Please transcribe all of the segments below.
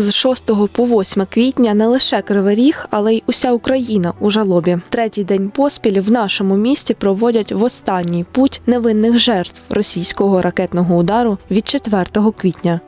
З 6 по 8 квітня не лише Кривий Ріг, але й уся Україна у жалобі. Третій день поспіль в нашому місті проводять в останній путь невинних жертв російського ракетного удару від 4 квітня.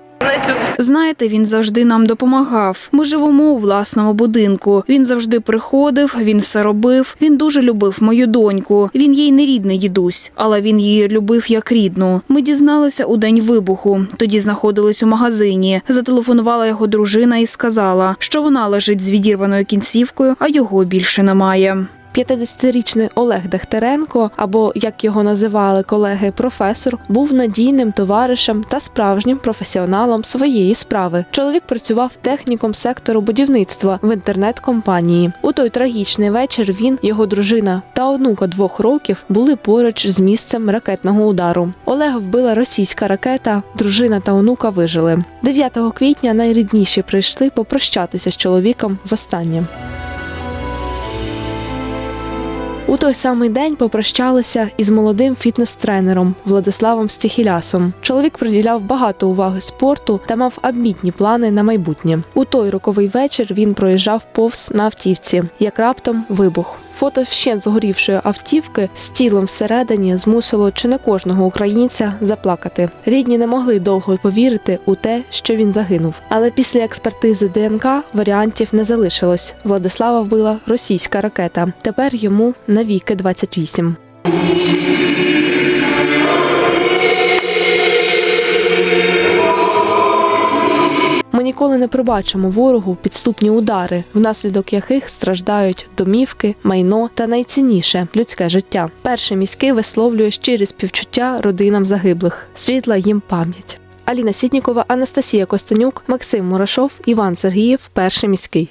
Знаєте, він завжди нам допомагав. Ми живемо у власному будинку. Він завжди приходив, він все робив. Він дуже любив мою доньку. Він їй не рідний дідусь, але він її любив як рідну. Ми дізналися у день вибуху. Тоді знаходились у магазині. Зателефонувала його дружина і сказала, що вона лежить з відірваною кінцівкою, а його більше немає. 50-річний Олег Дехтеренко, або як його називали колеги, професор, був надійним товаришем та справжнім професіоналом своєї справи. Чоловік працював техніком сектору будівництва в інтернет-компанії. У той трагічний вечір він, його дружина та онука двох років були поруч з місцем ракетного удару. Олега вбила російська ракета. Дружина та онука вижили. 9 квітня найрідніші прийшли попрощатися з чоловіком востаннє. У той самий день попрощалися із молодим фітнес-тренером Владиславом Стіхілясом. Чоловік приділяв багато уваги спорту та мав амбітні плани на майбутнє. У той роковий вечір він проїжджав повз на автівці, як раптом вибух. Фото ще згорівшої автівки з тілом всередині змусило чи не кожного українця заплакати. Рідні не могли довго повірити у те, що він загинув. Але після експертизи ДНК варіантів не залишилось. Владислава вбила російська ракета. Тепер йому навіки 28. Ніколи не пробачимо ворогу підступні удари, внаслідок яких страждають домівки, майно та найцінніше людське життя. Перший міський висловлює щирі співчуття родинам загиблих, світла їм пам'ять. Аліна Сітнікова, Анастасія Костенюк, Максим Мурашов, Іван Сергієв, перший міський.